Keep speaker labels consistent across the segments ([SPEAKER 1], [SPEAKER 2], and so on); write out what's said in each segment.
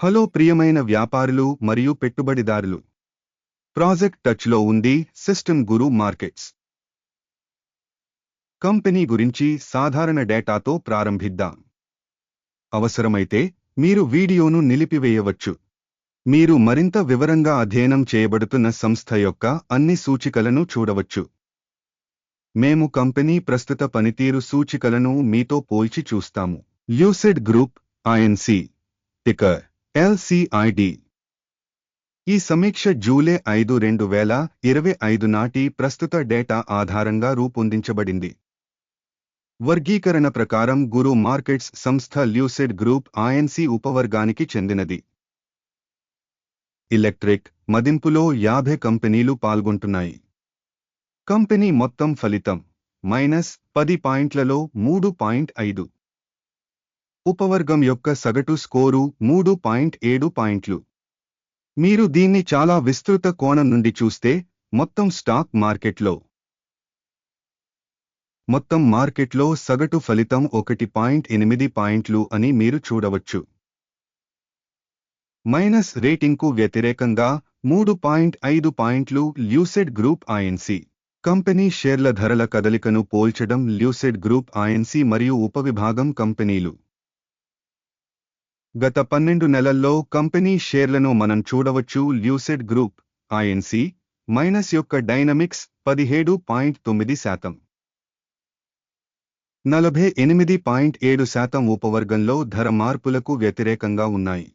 [SPEAKER 1] Hello ప్రియమైన వ్యాపారులు మరియు పెట్టుబడిదారులు. ప్రాజెక్ట్ టచ్లో ఉంది సిస్టమ్ గురు మార్కెట్స్. కంపెనీ గురించి సాధారణ డేటాతో ప్రారంభిద్దాం. అవసరమైతే మీరు వీడియోను నిలిపివేయవచ్చు. మీరు మరింత వివరంగా అధ్యయనం చేయబడుతున్న సంస్థ యొక్క అన్ని సూచికలను చూడవచ్చు. మేము కంపెనీ ప్రస్తుత పనితీరు సూచికలను మీతో పోల్చి చూస్తాము. Lucid Group INC ticker LCID. ఈ సమీక్ష జూలై ఐదు రెండు వేల ఇరవై ఐదు నాటి ప్రస్తుత డేటా ఆధారంగా రూపొందించబడింది. వర్గీకరణ ప్రకారం గురు మార్కెట్స్ సంస్థ ల్యూసెడ్ గ్రూప్ ఐఎన్సి ఉపవర్గానికి చెందినది. ఎలక్ట్రిక్ మదింపులో యాభై కంపెనీలు పాల్గొంటున్నాయి. కంపెనీ మొత్తం ఫలితం మైనస్ పది పాయింట్లలో మూడు పాయింట్ ఐదు. ఉపవర్గం యొక్క సగటు స్కోరు మూడు పాయింట్ ఏడు పాయింట్లు. మీరు దీన్ని చాలా విస్తృత కోణం నుండి చూస్తే మొత్తం స్టాక్ మార్కెట్లో. మొత్తం మార్కెట్లో సగటు ఫలితం ఒకటి పాయింట్ ఎనిమిది పాయింట్లు అని మీరు చూడవచ్చు. మైనస్ రేటింగ్కు వ్యతిరేకంగా మూడు పాయింట్ ఐదు పాయింట్లు ల్యూసెడ్ గ్రూప్ ఐఎన్సి కంపెనీ షేర్ల ధరల కదలికను పోల్చడం ల్యూసెడ్ గ్రూప్ ఐఎన్సి మరియు ఉపవిభాగం కంపెనీలు. గత పన్నెండు నెలల్లో కంపెనీ షేర్లను మనం చూడవచ్చు. ల్యూసెడ్ గ్రూప్ ఐఎన్సి మైనస్ యొక్క డైనమిక్స్ పదిహేడు పాయింట్ తొమ్మిది శాతం. నలభై ఎనిమిది పాయింట్ ఏడు శాతం ఉపవర్గంలో ధర మార్పులకు వ్యతిరేకంగా ఉన్నాయి.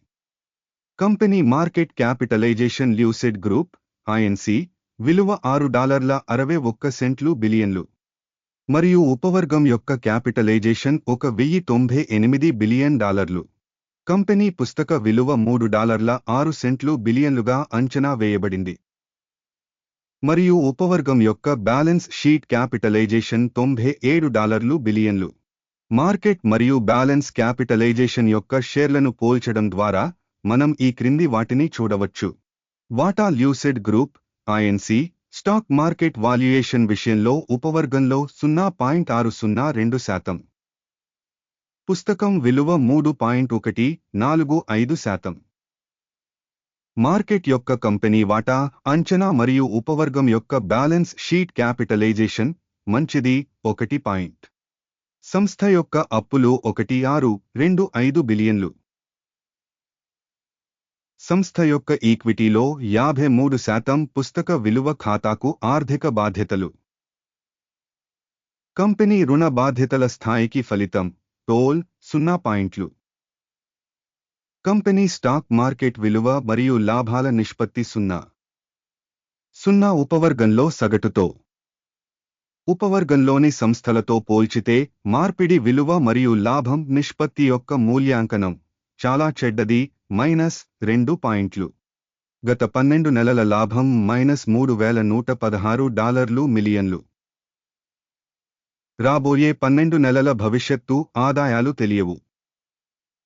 [SPEAKER 1] Company market capitalization Lucid Group INC విలువ ఆరు డాలర్ల అరవై ఒక్క సెంట్లు బిలియన్లు. మరియు ఉపవర్గం యొక్క క్యాపిటలైజేషన్ ఒక వెయ్యి తొంభై ఎనిమిది బిలియన్ డాలర్లు. కంపెనీ పుస్తక విలువ మూడు డాలర్ల ఆరు సెంట్లు బిలియన్లుగా అంచనా వేయబడింది. మరియు ఉపవర్గం యొక్క బ్యాలెన్స్ షీట్ క్యాపిటలైజేషన్ తొంభై ఏడు డాలర్లు బిలియన్లు. మార్కెట్ మరియు బ్యాలెన్స్ క్యాపిటలైజేషన్ యొక్క షేర్లను పోల్చడం ద్వారా మనం ఈ క్రింది వాటిని చూడవచ్చు. వాటా Lucid Group INC stock market valuation విషయంలో ఉపవర్గంలో సున్నా పాయింట్ ఆరు సున్నా రెండు శాతం. పుస్తకం విలువ మూడు పాయింట్ ఒకటి నాలుగు ఐదు శాతం. మార్కెట్ యొక్క కంపెనీ వాటా అంచనా మరియు ఉపవర్గం యొక్క బ్యాలెన్స్ షీట్ క్యాపిటలైజేషన్ మంచిది ఒకటి పాయింట్. సంస్థ యొక్క అప్పులు ఒకటి ఆరు రెండు ఐదు బిలియన్లు. సంస్థ యొక్క ఈక్విటీలో యాభై మూడు శాతం పుస్తక విలువ ఖాతాకు ఆర్థిక బాధ్యతలు. కంపెనీ రుణ బాధ్యతల స్థాయికి ఫలితం. టోల్ సున్నా పాయింట్లు. కంపెనీ స్టాక్ మార్కెట్ విలువ మరియు లాభాల నిష్పత్తి సున్నా. సున్నా ఉపవర్గంలో సగటుతో. ఉపవర్గంలోని సంస్థలతో పోల్చితే మార్పిడి విలువ మరియు లాభం నిష్పత్తి యొక్క మూల్యాంకనం చాలా చెడ్డది మైనస్ రెండు పాయింట్లు. గత పన్నెండు నెలల లాభం మైనస్ మూడు వేల నూట పదహారు డాలర్లు మిలియన్లు. రాబోయే పన్నెండు నెలల భవిష్యత్తు ఆదాయాలు తెలియవు.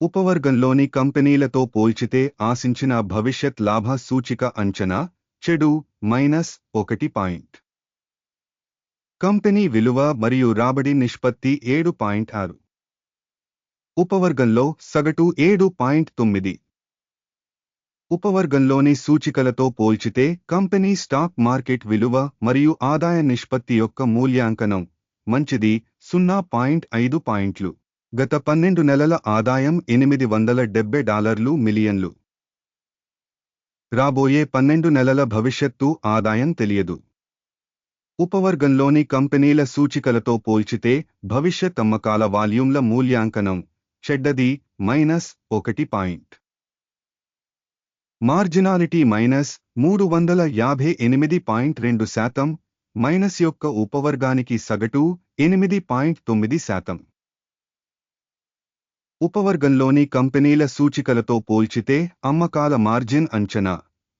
[SPEAKER 1] ఉపవర్గంలోని కంపెనీలతో పోల్చితే ఆశించిన భవిష్యత్ లాభ సూచిక అంచనా చెడు మైనస్ ఒకటి పాయింట్. కంపెనీ విలువ మరియు రాబడి నిష్పత్తి ఏడు పాయింట్ ఆరు. ఉపవర్గంలో సగటు ఏడు పాయింట్ తొమ్మిది. ఉపవర్గంలోని సూచికలతో పోల్చితే కంపెనీ స్టాక్ మార్కెట్ విలువ మరియు ఆదాయ నిష్పత్తి యొక్క మూల్యాంకనం మంచిది. సున్నా పాయింట్ ఐదు పాయింట్లు. గత పన్నెండు నెలల ఆదాయం ఎనిమిది వందల డెబ్బై డాలర్లు మిలియన్లు. రాబోయే పన్నెండు నెలల భవిష్యత్తు ఆదాయం తెలియదు. ఉపవర్గంలోని కంపెనీల సూచికలతో పోల్చితే భవిష్యత్ అమ్మకాల వాల్యూమ్ల మూల్యాంకనం చెడ్డది మైనస్ ఒకటి పాయింట్. మార్జినాలిటీ మైనస్ మూడు వందల యాభై ఎనిమిది పాయింట్ రెండు శాతం మైనస్ యొక్క ఉపవర్గానికి సగటు ఎనిమిది పాయింట్ తొమ్మిది శాతం. ఉపవర్గంలోని కంపెనీల సూచికలతో పోల్చితే అమ్మకాల మార్జిన్ అంచనా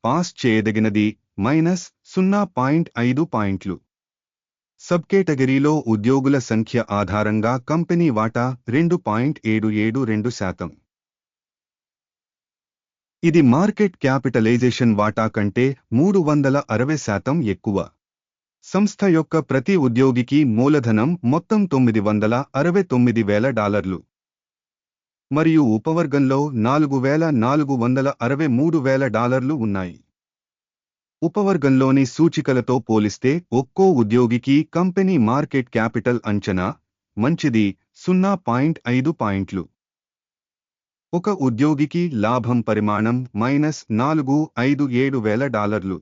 [SPEAKER 1] పాస్ చేయదగినది మైనస్ సున్నా పాయింట్ ఐదు పాయింట్లు. సబ్ కేటగిరీలో ఉద్యోగుల సంఖ్య ఆధారంగా కంపెనీ వాటా రెండు పాయింట్ ఏడు ఏడు రెండు శాతం. ఇది మార్కెట్ క్యాపిటలైజేషన్ వాటా కంటే మూడు వందల అరవై శాతం ఎక్కువ. సంస్థ యొక్క ప్రతి ఉద్యోగికి మూలధనం మొత్తం తొమ్మిది వందల అరవై తొమ్మిది వేల డాలర్లు. మరియు ఉపవర్గంలో నాలుగు వేల నాలుగు వందల అరవై మూడు వేల డాలర్లు ఉన్నాయి. ఉపవర్గంలోని సూచికలతో పోలిస్తే ఒక్కో ఉద్యోగికి కంపెనీ మార్కెట్ క్యాపిటల్ అంచనా మంచిది సున్నా పాయింట్ ఐదు పాయింట్లు. ఒక ఉద్యోగికి లాభం పరిమాణం మైనస్ నాలుగు ఐదు ఏడు వేల డాలర్లు.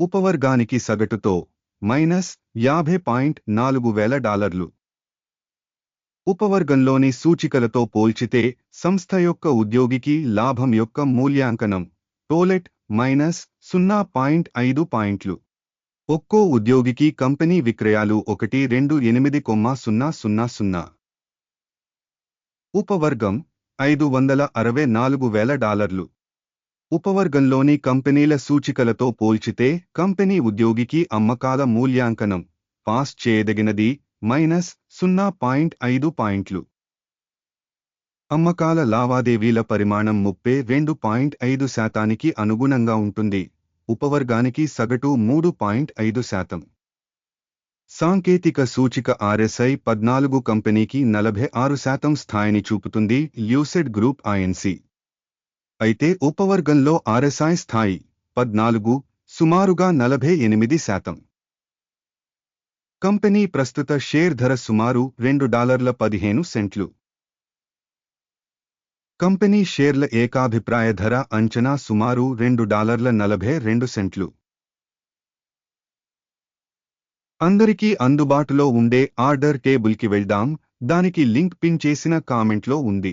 [SPEAKER 1] ఉపవర్గానికి సగటుతో మైనస్ యాభై పాయింట్ నాలుగు వేల డాలర్లు. ఉపవర్గంలోని సూచికలతో పోల్చితే సంస్థ యొక్క ఉద్యోగికి లాభం యొక్క మూల్యాంకనం టోలెట్ మైనస్ సున్నా పాయింట్ ఐదు పాయింట్లు. ఒక్కో ఉద్యోగికి కంపెనీ విక్రయాలు ఒకటి రెండు ఎనిమిది కొమ్మ సున్నా సున్నా సున్నా. ఉపవర్గం ఐదు వందల అరవై నాలుగు వేల డాలర్లు. ఉపవర్గంలోని కంపెనీల సూచికలతో పోల్చితే కంపెనీ ఉద్యోగికి అమ్మకాల మూల్యాంకనం పాస్ చేయదగినది మైనస్ సున్నా పాయింట్ ఐదు పాయింట్లు. అమ్మకాల లావాదేవీల పరిమాణం ముప్పై రెండు పాయింట్ ఐదు శాతానికి అనుగుణంగా ఉంటుంది. ఉపవర్గానికి సగటు మూడు పాయింట్ ఐదు శాతం. సాంకేతిక సూచిక ఆర్ఎస్ఐ పద్నాలుగు కంపెనీకి నలభై ఆరు శాతం స్థాయిని చూపుతుంది ల్యూసెడ్ గ్రూప్ ఐఎన్సీ అయితే ఉపవర్గంలో ఆర్ఎస్ఐ స్థాయి పద్నాలుగు సుమారుగా నలభై ఎనిమిది శాతం. కంపెనీ ప్రస్తుత షేర్ ధర సుమారు రెండు డాలర్ల పదిహేను సెంట్లు. కంపెనీ షేర్ల ఏకాభిప్రాయ ధర అంచనా సుమారు రెండు డాలర్ల నలభై రెండు సెంట్లు. అందరికీ అందుబాటులో ఉండే ఆర్డర్ టేబుల్కి వెళ్దాం దానికి లింక్ పిన్ చేసిన కామెంట్లో ఉంది.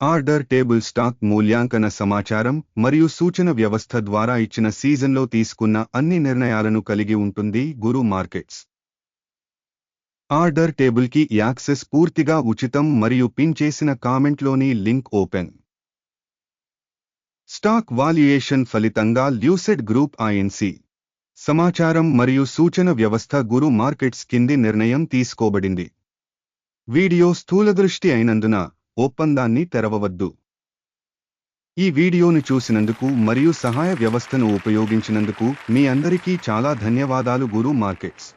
[SPEAKER 1] ఆర్డర్ టేబుల్ స్టాక్ మూల్యాంకన సమాచారం మరియు సూచన వ్యవస్థ ద్వారా ఇచ్చిన సీజన్లో తీసుకున్న అన్ని నిర్ణయాలను కలిగి ఉంటుంది గురు మార్కెట్స్. ఆర్డర్ టేబుల్కి యాక్సెస్ పూర్తిగా ఉచితం మరియు పిన్ చేసిన కామెంట్లోని లింక్ ఓపెన్. స్టాక్ వాల్యుయేషన్ ఫలితంగా ల్యూసెడ్ గ్రూప్ ఐఎన్సి. సమాచారం మరియు సూచన వ్యవస్థ గురు మార్కెట్స్ కింది నిర్ణయం తీసుకోబడింది. వీడియో స్థూలదృష్టి అయినందున ఒప్పందాన్ని తెరవవద్దు. ఈ వీడియోను చూసినందుకు మరియు సహాయ వ్యవస్థను ఉపయోగించినందుకు మీ అందరికీ చాలా ధన్యవాదాలు గురు మార్కెట్స్.